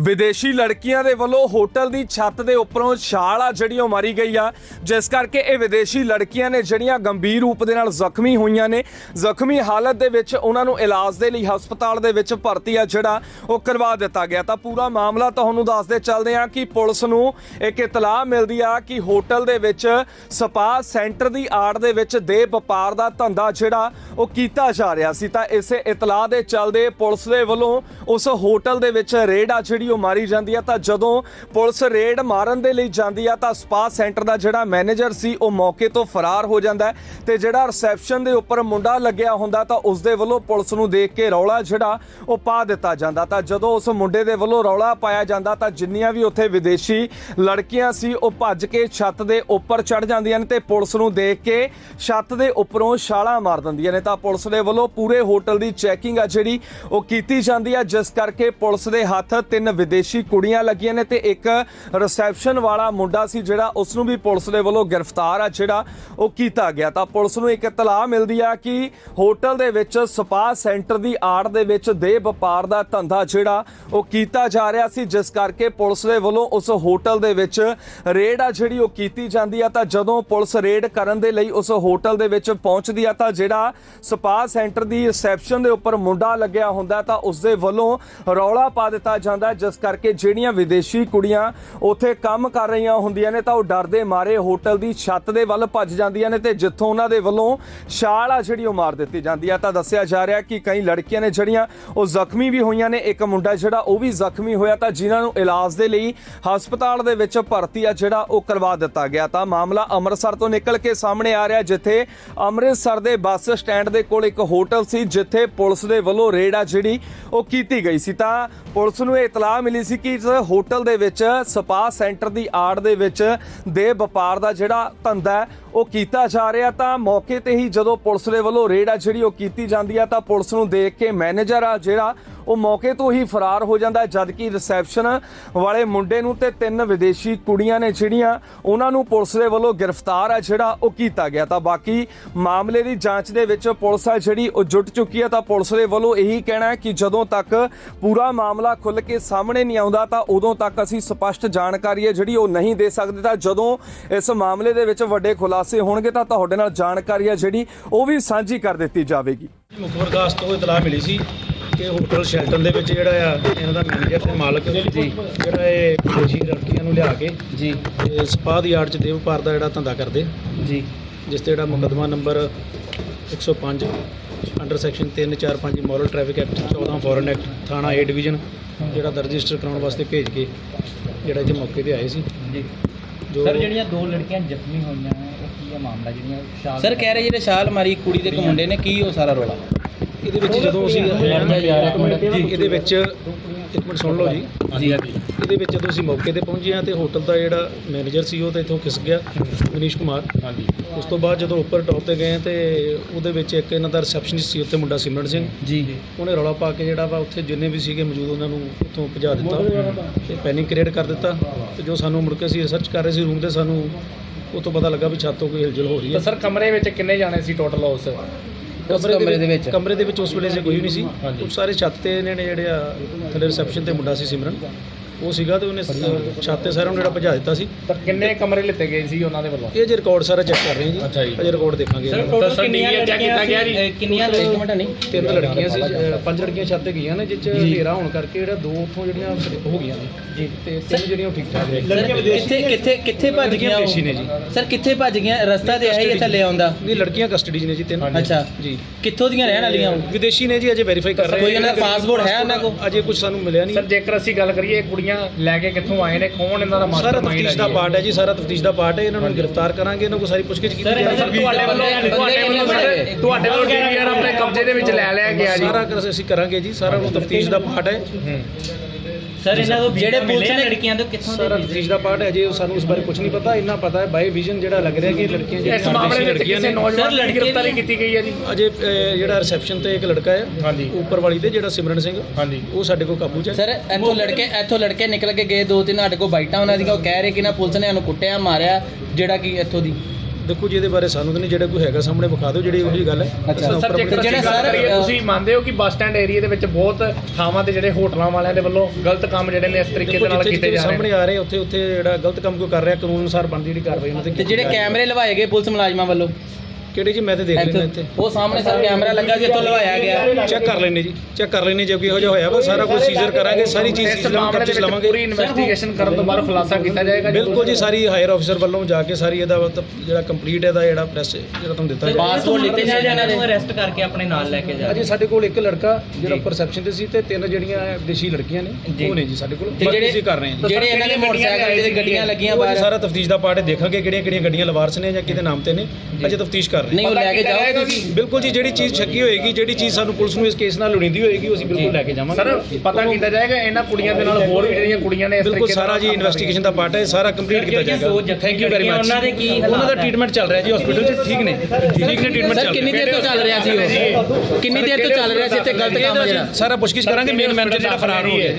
ਵਿਦੇਸ਼ੀ ਲੜਕੀਆਂ ਦੇ ਵੱਲੋਂ ਹੋਟਲ ਦੀ ਛੱਤ ਦੇ ਉੱਪਰੋਂ ਛਾਲ ਆ ਜਿਹੜੀ ਉਹ ਮਾਰੀ ਗਈ ਆ। ਜਿਸ ਕਰਕੇ ਇਹ ਵਿਦੇਸ਼ੀ ਲੜਕੀਆਂ ਨੇ ਜਿਹੜੀਆਂ ਗੰਭੀਰ ਰੂਪ ਦੇ ਨਾਲ ਜ਼ਖਮੀ ਹੋਈਆਂ ਨੇ, ਜ਼ਖਮੀ ਹਾਲਤ ਦੇ ਵਿੱਚ ਉਹਨਾਂ ਨੂੰ ਇਲਾਜ ਦੇ ਲਈ ਹਸਪਤਾਲ ਦੇ ਵਿੱਚ ਭਰਤੀ ਆ ਜਿਹੜਾ ਉਹ ਕਰਵਾ ਦਿੱਤਾ ਗਿਆ। ਤਾਂ ਪੂਰਾ ਮਾਮਲਾ ਤੁਹਾਨੂੰ ਦੱਸਦੇ ਚੱਲਦੇ ਆ ਕਿ ਪੁਲਿਸ ਨੂੰ ਇੱਕ ਇਤਲਾਹ ਮਿਲਦੀ ਆ ਕਿ ਹੋਟਲ ਦੇ ਵਿੱਚ ਸਪਾ ਸੈਂਟਰ ਦੀ ਆੜ ਦੇ ਵਿੱਚ ਦੇ ਵਪਾਰ ਦਾ ਧੰਦਾ ਜਿਹੜਾ ਉਹ ਕੀਤਾ ਜਾ ਰਿਹਾ ਸੀ। ਤਾਂ ਇਸੇ ਇਤਲਾਹ ਦੇ ਚੱਲਦੇ ਪੁਲਿਸ ਦੇ ਵੱਲੋਂ ਉਸ ਹੋਟਲ ਦੇ ਵਿੱਚ ਰੇਡ ਆ ਜਿਹੜੀ ਉਹ ਮਾਰੀ ਜਾਂਦੀ ਆ, ਤਾਂ ਜਦੋਂ ਪੁਲਿਸ ਰੇਡ ਮਾਰਨ ਦੇ ਲਈ ਜਾਂਦੀ ਆ, ਤਾਂ ਸਪਾ ਸੈਂਟਰ ਦਾ ਜਿਹੜਾ ਮੈਨੇਜਰ ਸੀ, ਉਹ ਮੌਕੇ ਤੋਂ ਫਰਾਰ ਹੋ ਜਾਂਦਾ ਤੇ ਜਿਹੜਾ ਰਿਸੈਪਸ਼ਨ ਦੇ ਉੱਪਰ ਮੁੰਡਾ ਲੱਗਿਆ ਹੁੰਦਾ, ਤਾਂ ਉਸ ਦੇ ਵੱਲੋਂ ਪੁਲਿਸ ਨੂੰ ਦੇਖ ਕੇ ਰੌਲਾ ਜਿਹੜਾ, ਉਹ ਪਾ ਦਿੱਤਾ ਜਾਂਦਾ। ਤਾਂ ਜਦੋਂ ਉਸ ਮੁੰਡੇ ਦੇ ਵੱਲੋਂ ਰੌਲਾ ਪਾਇਆ ਜਾਂਦਾ, ਤਾਂ ਜਿੰਨੀਆਂ ਵੀ ਉੱਥੇ ਵਿਦੇਸ਼ੀ ਲੜਕੀਆਂ ਸੀ, ਉਹ ਭੱਜ ਕੇ ਛੱਤ ਦੇ ਉੱਪਰ ਚੜ ਜਾਂਦੀਆਂ ਨੇ ਤੇ ਪੁਲਿਸ ਨੂੰ ਦੇਖ ਕੇ ਛੱਤ ਦੇ ਉੱਪਰੋਂ ਛਾਲਾਂ ਮਾਰ ਦਿੰਦੀਆਂ ਨੇ। ਤਾਂ ਪੁਲਿਸ ਦੇ ਵੱਲੋਂ ਪੂਰੇ ਹੋਟਲ ਦੀ ਚੈਕਿੰਗ ਆ ਜਿਹੜੀ, ਉਹ ਕੀਤੀ ਜਾਂਦੀ ਆ, ਜਿਸ ਕਰਕੇ ਪੁਲਿਸ ਦੇ ਹੱਥ ਤਿੰਨ ਵਿਦੇਸ਼ੀ ਕੁੜੀਆਂ ਲੱਗੀਆਂ ਨੇ ਤੇ ਇੱਕ ਰਿਸੈਪਸ਼ਨ ਵਾਲਾ ਮੁੰਡਾ ਸੀ ਜਿਹੜਾ ਉਸ ਨੂੰ ਵੀ ਪੁਲਿਸ ਦੇ ਵੱਲੋਂ ਗ੍ਰਿਫਤਾਰ ਆ, ਜਿਹੜਾ ਉਹ ਕੀਤਾ ਗਿਆ। ਤਾਂ ਪੁਲਿਸ ਨੂੰ ਇੱਕ ਇਤਲਾਹ ਮਿਲਦੀ ਆ ਕਿ ਹੋਟਲ ਦੇ ਵਿੱਚ ਸਪਾ ਸੈਂਟਰ ਦੀ ਆੜ ਦੇ ਵਿੱਚ ਦੇ ਵਪਾਰ ਦਾ ਧੰਦਾ ਜਿਹੜਾ ਉਹ ਕੀਤਾ ਜਾ ਰਿਹਾ ਸੀ, ਜਿਸ ਕਰਕੇ ਪੁਲਿਸ ਦੇ ਵੱਲੋਂ ਉਸ ਹੋਟਲ ਦੇ ਵਿੱਚ ਰੇਡ ਆ ਜਿਹੜੀ ਉਹ ਕੀਤੀ ਜਾਂਦੀ ਆ। ਤਾਂ ਜਦੋਂ ਪੁਲਿਸ ਰੇਡ ਕਰਨ ਦੇ ਲਈ ਉਸ ਹੋਟਲ ਦੇ ਵਿੱਚ ਪਹੁੰਚਦੀ ਆ, ਤਾਂ ਜਿਹੜਾ ਸਪਾ ਸੈਂਟਰ ਦੀ ਰਿਸੈਪਸ਼ਨ ਦੇ ਉੱਪਰ ਮੁੰਡਾ ਲੱਗਿਆ ਹੁੰਦਾ, ਤਾਂ ਉਸ ਦੇ ਵੱਲੋਂ ਰੌਲਾ ਪਾ ਦਿੱਤਾ ਜਾਂਦਾ ਜਿਸ ਕਰਕੇ ਜਿਹੜੀਆਂ ਵਿਦੇਸ਼ੀ ਕੁੜੀਆਂ ਉੱਥੇ ਕੰਮ ਕਰ ਰਹੀਆਂ ਹੁੰਦੀਆਂ ਨੇ ਤਾਂ ਉਹ ਡਰਦੇ ਮਾਰੇ ਹੋਟਲ ਦੀ ਛੱਤ ਦੇ ਵੱਲ ਭੱਜ ਜਾਂਦੀਆਂ ਨੇ ਤੇ ਜਿੱਥੋਂ ਉਹਨਾਂ ਦੇ ਵੱਲੋਂ ਛਾਲ ਆ ਜਿਹੜੀ ਉਹ ਮਾਰ ਦਿੱਤੀ ਜਾਂਦੀ ਆ। ਤਾਂ ਦੱਸਿਆ ਜਾ ਰਿਹਾ ਕਿ ਕਈ ਲੜਕੀਆਂ ਨੇ ਜਿਹੜੀਆਂ ਉਹ ਜ਼ਖਮੀ ਵੀ ਹੋਈਆਂ ਨੇ। ਇੱਕ ਮੁੰਡਾ ਜਿਹੜਾ ਉਹ ਵੀ ਜ਼ਖਮੀ ਹੋਇਆ ਤਾਂ ਜਿਨ੍ਹਾਂ ਨੂੰ ਇਲਾਜ ਦੇ ਲਈ ਹਸਪਤਾਲ ਦੇ ਵਿੱਚ ਭਰਤੀ ਆ ਜਿਹੜਾ ਉਹ ਕਰਵਾ ਦਿੱਤਾ ਗਿਆ। ਤਾਂ ਮਾਮਲਾ ਅੰਮ੍ਰਿਤਸਰ ਤੋਂ ਨਿਕਲ ਕੇ ਸਾਹਮਣੇ ਆ ਰਿਹਾ ਜਿੱਥੇ ਅੰਮ੍ਰਿਤਸਰ ਦੇ ਬੱਸ ਸਟੈਂਡ ਦੇ ਕੋਲ ਇੱਕ ਹੋਟਲ ਸੀ, ਜਿੱਥੇ ਪੁਲਿਸ ਦੇ ਵੱਲੋਂ ਰੇਡ ਆ ਜਿਹੜੀ ਉਹ ਕੀਤੀ ਗਈ ਸੀ। ਤਾਂ ਪੁਲਿਸ ਨੂੰ ਇਹ ਇਤਲਾਹ ਮਿਲੀ ਸੀ ਕਿ ਇਸ ਹੋਟਲ ਦੇ ਵਿੱਚ, ਸਪਾ ਸੈਂਟਰ ਦੀ ਆੜ ਦੇ ਵਿੱਚ ਦੇ ਵਪਾਰ ਦਾ ਜਿਹੜਾ ਧੰਦਾ ਹੈ, ਉਹ ਕੀਤਾ ਜਾ ਰਿਹਾ। ਤਾਂ ਮੌਕੇ ਤੇ ਹੀ ਜਦੋਂ ਪੁਲਿਸ ਦੇ ਵੱਲੋਂ ਰੇਡ ਆ ਜਿਹੜੀ ਉਹ ਕੀਤੀ ਜਾਂਦੀ ਆ, ਤਾਂ ਪੁਲਿਸ ਨੂੰ ਦੇਖ ਕੇ ਮੈਨੇਜਰ ਆ ਜਿਹੜਾ ਉਹ ਮੌਕੇ ਤੋਂ ਹੀ ਫਰਾਰ ਹੋ ਜਾਂਦਾ ਜਦਕਿ ਰਿਸੈਪਸ਼ਨ ਵਾਲੇ ਮੁੰਡੇ ਨੂੰ ਤੇ ਤਿੰਨ ਵਿਦੇਸ਼ੀ ਕੁੜੀਆਂ ਨੇ ਜਿਹੜੀਆਂ ਉਹਨਾਂ ਨੂੰ ਪੁਲਿਸ ਦੇ ਵੱਲੋਂ ਗ੍ਰਿਫਤਾਰ ਆ, ਜਿਹੜਾ ਉਹ ਕੀਤਾ ਗਿਆ। ਤਾਂ ਬਾਕੀ ਮਾਮਲੇ ਦੀ ਜਾਂਚ ਦੇ ਵਿੱਚ ਪੁਲਿਸ ਆ ਜਿਹੜੀ ਉਹ ਜੁਟ ਚੁੱਕੀ ਹੈ ਤਾਂ ਪੁਲਿਸ ਦੇ ਵੱਲੋਂ ਇਹੀ ਕਹਿਣਾ ਹੈ ਕਿ ਜਦੋਂ ਤੱਕ ਪੂਰਾ ਮਾਮਲਾ ਖੁੱਲ ਕੇ ਸਾਹਮਣੇ ਨਹੀਂ ਆਉਂਦਾ, ਤਾਂ ਉਦੋਂ ਤੱਕ ਅਸੀਂ ਸਪਸ਼ਟ ਜਾਣਕਾਰੀ ਹੈ ਜਿਹੜੀ ਉਹ ਨਹੀਂ ਦੇ ਸਕਦੇ। ਤਾਂ ਜਦੋਂ ਇਸ ਮਾਮਲੇ ਦੇ ਵਿੱਚ ਵੱਡੇ ਖੁਲਾਸੇ ਹੋਣਗੇ, ਤਾਂ ਤੁਹਾਡੇ ਨਾਲ ਜਾਣਕਾਰੀ ਹੈ ਜਿਹੜੀ ਉਹ ਵੀ ਸਾਂਝੀ ਕਰ ਦਿੱਤੀ ਜਾਵੇਗੀ। ਮੁਖਬਰ ਦਾਸ ਤੋਂ ਇਤਲਾਹ ਮਿਲੀ ਸੀ ਕਿ ਹੋਟਲ ਸ਼ੈਲਟਨ ਦੇ ਵਿੱਚ ਜਿਹੜਾ ਆ ਇਹਨਾਂ ਦਾ ਮੈਨੇਜਰ ਤੇ ਮਾਲਕ ਜੀ ਜਿਹੜਾ ਇਹ ਵਿਦੇਸ਼ੀ ਲੜਕੀਆਂ ਨੂੰ ਲਿਆ ਕੇ ਜੀ। ਤੇ ਸਪਾ ਦੀ ਆੜ ਚ ਦੇਵ ਵਪਾਰ ਦਾ ਜਿਹੜਾ ਧੰਦਾ ਕਰਦੇ। ਜੀ। ਜਿਸ ਤੇ ਜਿਹੜਾ ਮੁਕੱਦਮਾ number 105 under section 345 moral traffic act 14 foreign act ਥਾਣਾ ਏ ਡਿਵੀਜ਼ਨ ਜਿਹੜਾ ਰਜਿਸਟਰ ਕਰਾਉਣ ਵਾਸਤੇ ਭੇਜ ਕੇ ਜਿਹੜਾ ਇੱਥੇ ਮੌਕੇ ਤੇ ਆਏ ਸੀ। ਜੀ। ਸਰ ਜਿਹੜੀਆਂ ਦੋ ਲੜਕੀਆਂ ਜ਼ਖਮੀ ਹੋਈਆਂ ਹੈ ਉਹ ਕੀ ਹੈ ਮਾਮਲਾ? ਜਿਹੜੀਆਂ ਸਰ ਕਹਿ ਰਹੇ ਜਿਹੜੇ ਛਾਲ ਮਾਰੀ ਕੁੜੀ ਦੇ ਇੱਕ ਮੁੰਡੇ ਨੇ ਕੀ ਉਹ ਸਾਰਾ ਰੋਲਾ? ਇਹਦੇ ਵਿੱਚ ਜਦੋਂ ਅਸੀਂ ਲੜਦਾ ਜਾ ਰਿਹਾ ਇੱਕ ਮਿੰਟ। ਜੀ ਇਹਦੇ ਵਿੱਚ ਇੱਕ ਮਿੰਟ ਸੁਣ ਲਓ ਜੀ। ਜੀ ਇਹਦੇ ਵਿੱਚ ਜਦੋਂ ਅਸੀਂ ਮੌਕੇ ਤੇ ਪਹੁੰਚੇ ਹਾਂ ਤੇ ਹੋਟਲ ਦਾ ਜਿਹੜਾ ਮੈਨੇਜਰ ਸੀ ਉਹ ਤਾਂ ਇੱਥੋਂ ਖਿਸ ਗਿਆ ਮਨੀਸ਼ ਕੁਮਾਰ। ਹਾਂਜੀ। ਉਸ ਤੋਂ ਬਾਅਦ ਜਦੋਂ ਉੱਪਰ ਟੌਪ ਤੇ ਗਏ ਤੇ ਉਹਦੇ ਵਿੱਚ ਇੱਕ ਇਹਨਾਂ ਦਾ ਰਿਸੈਪਸ਼ਨਿਸਟ ਸੀ ਉੱਥੇ ਮੁੰਡਾ ਸਿਮਰਨ ਸਿੰਘ। ਜੀ। ਉਹਨੇ ਰੌਲਾ ਪਾ ਕੇ ਜਿਹੜਾ ਵਾ ਉੱਥੇ ਜਿੰਨੇ ਵੀ ਸੀਗੇ ਮੌਜੂਦ ਉਹਨਾਂ ਨੂੰ ਉੱਥੋਂ ਭਜਾ ਦਿੱਤਾ ਤੇ ਪੈਨਿਕ ਕ੍ਰੀਏਟ ਕਰ ਦਿੱਤਾ। ਤੇ ਜੋ ਸਾਨੂੰ ਮੁੜ ਕੇ ਅਸੀਂ ਰਿਸਰਚ ਕਰ ਰਹੇ ਸੀ ਰੂਮ ਦੇ ਸਾਨੂੰ ਉਹ ਤੋਂ ਪਤਾ ਲੱਗਾ ਵੀ ਛੱਤ ਤੋਂ ਕੋਈ ਹਿਲਜੁਲ ਹੋ ਰਹੀ ਹੈ। ਸਰ ਕਮਰੇ ਵਿੱਚ ਕਿੰਨੇ ਜਾਣੇ ਸੀ ਟੋਟਲ ਉਸ? ਉਸ ਕਮਰੇ ਦੇ ਵਿੱਚ। ਕਮਰੇ ਦੇ ਵਿੱਚ ਉਸ ਵੇਲੇ ਜੇ ਕੋਈ ਨਹੀਂ ਸੀ। ਉਹ ਸਾਰੇ ਛੱਤ ਤੇ ਇਹਨਾਂ ਨੇ ਜਿਹੜੇ ਆ ਥੱਲੇ ਰਿਸੈਪਸ਼ਨ ਤੇ ਮੁੰਡਾ ਸੀ ਸਿਮਰਨ। ਉਹ ਸੀਗਾ ਤੇ ਉਹਨੇ ਛੱਤ ਤੇ ਸਾਰਿਆਂ ਨੂੰ ਜਿਹੜਾ ਭਜਾ ਦਿੱਤਾ ਸੀ। ਤਾਂ ਕਿੰਨੇ ਕਮਰੇ ਲਿੱਤੇ ਗਏ ਸੀ ਉਹਨਾਂ ਦੇ ਵੱਲੋਂ? ਇਹ ਜੇ ਰਿਕਾਰਡ ਸਾਰਾ ਚੈੱਕ ਕਰ ਰਹੇ ਹਾਂ ਜੀ। ਜੀ। ਅਜੇ ਰਿਕਾਰਡ ਦੇਖਾਂਗੇ। ਸਰ। ਟੋਟਲ ਸਰ, ਕਿੰਨੀਆਂ ਲੜਕੀਆਂ ਕੀਤਾ ਗਿਆ ਜੀ? ਸੀ? ਕਿੰਨੀਆਂ ਮਿੰਟ ਨਹੀਂ ਤਿੰਨ ਲੜਕੀਆਂ ਸੀ। ਪੰਜ ਲੜਕੀਆਂ ਛੱਤ ਤੇ ਗਈਆਂ ਨੇ ਜਿਸ ਚ ਹਨੇਰਾ ਹੋਣ ਕਰਕੇ ਜਿਹੜਾ ਦੋ ਉੱਥੋਂ ਜਿਹੜੀਆਂ ਹੋ ਗਈਆਂ ਨੇ। ਜੀ। ਤੇ ਤਿੰਨ ਜਿਹੜੀਆਂ ਠੀਕ ਠਾਕ ਨੇ। ਸਰ ਕਿੱਥੇ ਕਿੱਥੇ ਕਿੱਥੇ ਭੱਜ ਲੜਕੀਆਂ ਗਈਆਂ ਵਿਦੇਸ਼ੀ ਨੇ ਜੀ। ਸਰ ਕਿੱਥੇ ਭੱਜ ਗਈਆਂ? ਰਸਤਾ ਤੇ ਆਈ ਥੱਲੇ ਆਉਂਦਾ? ਨਹੀਂ ਲੜਕੀਆਂ ਕਸਟਡੀ 'ਚ ਨੇ ਜੀ ਤਿੰਨ। ਅੱਛਾ। ਜੀ। ਕਿੱਥੋਂ ਦੀਆਂ ਰਹਿਣ ਵਾਲੀਆਂ? ਵਿਦੇਸ਼ੀ ਨੇ ਜੀ ਅਜੇ ਵੈਰੀਫਾਈ ਕਰ ਰਹੇ ਕੋਈ ਇਹਨਾਂ ਦਾ ਪਾਸਪੋਰਟ ਹੈ ਉਹਨਾਂ ਕੋਲ? ਅਜੇ ਕੁਝ ਸਾਨੂੰ ਮਿਲਿਆ ਨਹੀਂ। ਸਰ ਜੇਕਰ ਅਸੀਂ ਗੱਲ ਕਰੀਏ ਇਹ ਕੁੜੀਆਂ ਲੈ ਕੇ ਕਿੱਥੋਂ ਆਏ ਨੇ ਕੌਣ ਇਹਨਾਂ ਦਾ ਸਾਰਾ ਮਾਸਟਰ ਤਫਤੀਸ਼ ਦਾ ਪਾਰਟ ਹੈ ਜੀ ਸਾਰਾ ਤਫਤੀਸ਼ ਦਾ ਪਾਰਟ ਹੈ ਇਹਨਾਂ ਨੂੰ ਗ੍ਰਿਫਤਾਰ ਕਰਾਂਗੇ ਇਹਨਾਂ ਕੋਲ ਸਾਰੀ ਪੁੱਛਗਿੱਛ ਕੀਤੀ ਜਾਏਗੀ। ਸਰ ਤੁਹਾਡੇ ਵੱਲੋਂ ਤੁਹਾਡੇ ਵੱਲੋਂ ਸਰ ਤੁਹਾਡੇ ਵੱਲੋਂ ਡੀਵੀਆਰ ਆਪਣੇ ਕਬਜ਼ੇ ਦੇ ਵਿੱਚ ਲੈ ਲਿਆ ਗਿਆ ਜੀ। ਸਾਰਾ ਕੁਛ ਅਸੀਂ ਕਰਾਂਗੇ ਜੀ ਸਾਰਾ ਉਹ ਤਫਤੀਸ਼ ਦਾ ਪਾਰਟ ਹੈ। ਸਰ ਇਹਨਾਂ ਤੋਂ ਜਿਹੜੇ ਪੁਲਿਸ ਨੇ ਲੜਕੀਆਂ ਤੋਂ ਕਿੱਥੋਂ ਸਾਰਾ ਤਫਤੀਸ਼ ਦਾ ਪਾਰਟ ਹੈ ਜੀ ਸਾਨੂੰ ਇਸ ਬਾਰੇ ਕੁਝ ਨਹੀਂ ਪਤਾ। ਇੰਨਾ ਪਤਾ ਹੈ ਬਾਈ ਵਿਜ਼ਨ ਜਿਹੜਾ ਲੱਗ ਰਿਹਾ ਕਿ ਲੜਕੀਆਂ ਇਸ ਜਿਹੜੀਆਂ ਮਾਮਲੇ ਵਿੱਚ ਲੜਕੀਆਂ ਕਿਸੇ ਨੇ ਨੌਜਵਾਨ ਦੀ ਲੜਕੇ ਗ੍ਰਿਫਤਾਰੀ ਕੀਤੀ ਗਈ ਹੈ ਜੀ। ਅਜੇ ਜਿਹੜਾ ਰਿਸੈਪਸ਼ਨ ਤੇ ਇੱਕ ਲੜਕਾ ਹੈ ਹਾਂਜੀ। ਉੱਪਰ ਵਾਲੀ ਤੇ ਜਿਹੜਾ ਸਿਮਰਨ ਸਿੰਘ ਹਾਂਜੀ। ਉਹ ਸਾਡੇ ਕੋਲ ਕਾਬੂ 'ਚ ਹੈ। ਸਰ ਇੱਥੋਂ ਲੜਕੇ ਇੱਥੋਂ ਲੜਕੇ ਨਿਕਲ ਕੇ ਗਏ ਦੋ ਤਿੰਨ ਸਾਡੇ ਕੋਲ ਬਾਈਟਾਂ ਉਹਨਾਂ ਦੀਆਂ ਉਹ ਕਹਿ ਰਹੇ ਕਿ ਨਾ ਪੁਲਿਸ ਨੇ ਸਾਨੂੰ ਕੁੱਟਿਆ ਮਾਰਿਆ ਜਿਹੜਾ ਕਿ ਇੱਥੋਂ ਦੀ। ਦੇਖੋ ਜੀ ਇਹਦੇ ਬਾਰੇ ਸਾਨੂੰ ਤਾਂ ਨਹੀਂ ਜਿਹੜਾ ਕੋਈ ਹੈਗਾ ਸਾਹਮਣੇ ਵਿਖਾ ਦਿਓ ਜਿਹੜੀ ਜਿਹੀ ਗੱਲ ਹੈ। ਅੱਛਾ, ਅਸੀਂ ਸਰ, ਉੱਪਰ ਜੇਕਰ ਆਪਣੇ- ਜਿਹੜੇ ਗੱਲ ਸਰ, ਕਰੀਏ ਅ, ਤੁਸੀਂ ਮੰਨਦੇ ਹੋ ਕਿ ਬੱਸ ਸਟੈਂਡ ਏਰੀਆ ਦੇ ਵਿੱਚ ਬਹੁਤ ਥਾਵਾਂ ਤੇ ਜਿਹੜੇ ਹੋਟਲਾਂ ਵਾਲਿਆਂ ਦੇ ਵੱਲੋਂ ਗਲਤ ਕੰਮ ਜਿਹੜੇ ਨੇ ਇਸ ਤਰੀਕੇ ਦੇਖੋ ਦੇ ਨਾਲ ਜਿੱਥੇ ਕੀਤੇ ਜਿੱਥੇ ਜਾ ਰਹੇ ਸਾਹਮਣੇ ਨੇ? ਆ ਰਹੇ ਉੱਥੇ ਉੱਥੇ ਜਿਹੜਾ ਗਲਤ ਕੰਮ ਕੋਈ ਕਰ ਰਿਹਾ ਕਾਨੂੰਨ ਅਨੁਸਾਰ ਬਣਦੀ ਜਿਹੜੀ ਕਾਰਵਾਈ ਉਹਨਾਂ ਤੇ ਤੇ ਜਿਹੜੇ ਕੈਮਰੇ ਲਵਾਏ ਗਏ ਪੁਲਿਸ ਮੁਲਾਜ਼ਮਾਂ ਵੱਲੋਂ? ਕਿਹੜੇ ਜੀ? ਮੈਂ ਤੇ ਦੇਖ ਲੈਣਾ ਇੱਥੇ। ਉਹ ਸਾਹਮਣੇ ਸਰ ਕੈਮਰਾ ਲੱਗਾ ਸੀ ਇੱਥੋਂ ਲਵਾਇਆ ਗਿਆ। ਚੈੱਕ ਕਰ ਲੈਣੇ ਜੀ ਚੈੱਕ ਕਰ ਲੈਣੇ ਜੇ ਕੋਈ ਇਹੋ ਜਿਹਾ ਹੋਇਆ ਵਾ ਸਾਰਾ ਕੁਝ ਸੀਜ਼ਰ ਕਰਾਂਗੇ ਸਾਰੀ ਚੀਜ਼ ਇਸ ਸੀਜ਼ਰ ਮਾਮਲੇ ਦੇ ਕਬਜ਼ੇ 'ਚ ਵਿੱਚ ਲਵਾਂਗੇ। ਪੂਰੀ ਇਨਵੈਸਟੀਗੇਸ਼ਨ ਕਰਨ ਤੋਂ ਬਾਅਦ ਖੁਲਾਸਾ ਕੀਤਾ ਜਾਏਗਾ ਜੀ ਬਿਲਕੁਲ ਜੀ ਸਾਰੀ ਹਾਇਰ ਆਫੀਸਰ ਵੱਲੋਂ ਜਾ ਕੇ ਸਾਰੀ ਇਹਦਾ ਜਿਹੜਾ ਕੰਪਲੀਟ ਇਹਦਾ ਜਿਹੜਾ ਪ੍ਰੈਸ ਜਿਹੜਾ ਤੁਹਾਨੂੰ ਦਿੱਤਾ ਜਾਏਗਾ ਪਾਸਪੋਰਟ ਲਿੱਤੇ ਜਾਣ ਇਹਨਾਂ ਦੇ? ਅਰੈਸਟ ਕਰਕੇ ਆਪਣੇ ਨਾਲ ਲੈ ਕੇ ਜਾ ਅਜੇ ਸਾਡੇ ਕੋਲ ਇੱਕ ਲੜਕਾ ਜਿਹੜਾ ਪਰਸੈਪਸ਼ਨ ਤੇ ਸੀ ਤੇ ਤਿੰਨ ਜਿਹੜੀਆਂ ਦੇਸ਼ੀ ਲੜਕੀਆਂ ਨੇ ਉਹ ਨੇ ਜੀ ਸਾਡੇ ਕੋਲ। ਬਾਕੀ ਜਿਹੜੇ ਅਸੀਂ ਕਰ ਰਹੇ ਹਾਂ ਜੀ। ਜਿਹੜੇ ਇਹਨਾਂ ਦੇ ਮੋਟਰਸਾਈਕਲ ਤੇ ਗੱਡੀਆਂ ਲੱਗੀਆਂ ਜੀ ਬਾਹਰ। ਸਾਰਾ ਤਫਤੀਸ਼ ਦਾ ਪਾਰਟ ਦੇਖਾਂਗੇ ਕਿਹੜੀਆਂ ਕਿਹੜੀਆਂ ਗੱਡੀਆਂ ਲਵਾਰਸ ਨੇ ਜਾਂ ਕਿਹਦੇ ਨਾਮ ਤੇ ਨੇ। ਅਜੇ ਤਫਤੀਸ਼ ਕਰ ਰਹੇ ਨਹੀਂ ਉਹ ਲੈ ਕੇ ਜਾਓਗੇ ਹਾਂ ਤੁਸੀਂ। ਬਿਲਕੁਲ ਜੀ ਜਿਹੜੀ ਚੀਜ਼ ਸ਼ੱਕੀ ਹੋਏਗੀ ਜਿਹੜੀ ਚੀਜ਼ ਸਾਨੂੰ ਪੁਲਿਸ ਨੂੰ ਇਸ ਕੇਸ ਨਾਲ ਲੋੜੀਂਦੀ ਹੋਏਗੀ ਉਹ ਅਸੀਂ ਬਿਲਕੁਲ ਲੈ ਕੇ ਜਾਵਾਂਗੇ। ਸਰ ਪਤਾ ਕੀਤਾ ਜਾਏਗਾ ਇਹਨਾਂ ਕੁੜੀਆਂ ਦੇ ਨਾਲ ਹੋਰ ਵੀ ਜਿਹੜੀਆਂ ਕੁੜੀਆਂ ਨੇ ਇਸ ਬਿਲਕੁਲ ਤਰੀਕੇ ਨਾਲ ਸਾਰਾ ਜੀ ਕਰ। ਇਨਵੈਸਟੀਗੇਸ਼ਨ ਦਾ ਪਾਰਟ ਹੈ ਸਾਰਾ ਕੰਪਲੀਟ ਕੀਤਾ ਜਾਏਗਾ। ਥੈਂਕ ਯੂ ਵੈਰੀ ਮਚ ਉਹਨਾਂ ਦੇ ਕੀ ਉਹਨਾਂ ਦਾ ਟ੍ਰੀਟਮੈਂਟ ਚੱਲ ਰਿਹਾ ਜੀ ਹਸਪੀਟਲ 'ਚ ਠੀਕ ਨੇ। ਠੀਕ ਨੇ ਟ੍ਰੀਟਮੈਂਟ ਸਰ ਚੱਲ ਕਿੰਨੀ ਰਿਹਾ ਦੇਰ ਤੋਂ ਚੱਲ ਰਿਹਾ ਸੀ ਉਹ? ਕਿੰਨੀ ਦੇਰ ਤੋਂ ਚੱਲ ਰਿਹਾ ਸੀ ਇੱਥੇ ਗਲਤ ਕੰਮ ਜਿਹੜਾ? ਸਾਰਾ ਪੁੱਛਗਿੱਛ ਕਰਾਂਗੇ ਮੇਨ ਮੈਨੇਜਰ ਜਿਹੜਾ ਫਰਾਰ ਹੋ ਗਿਆ।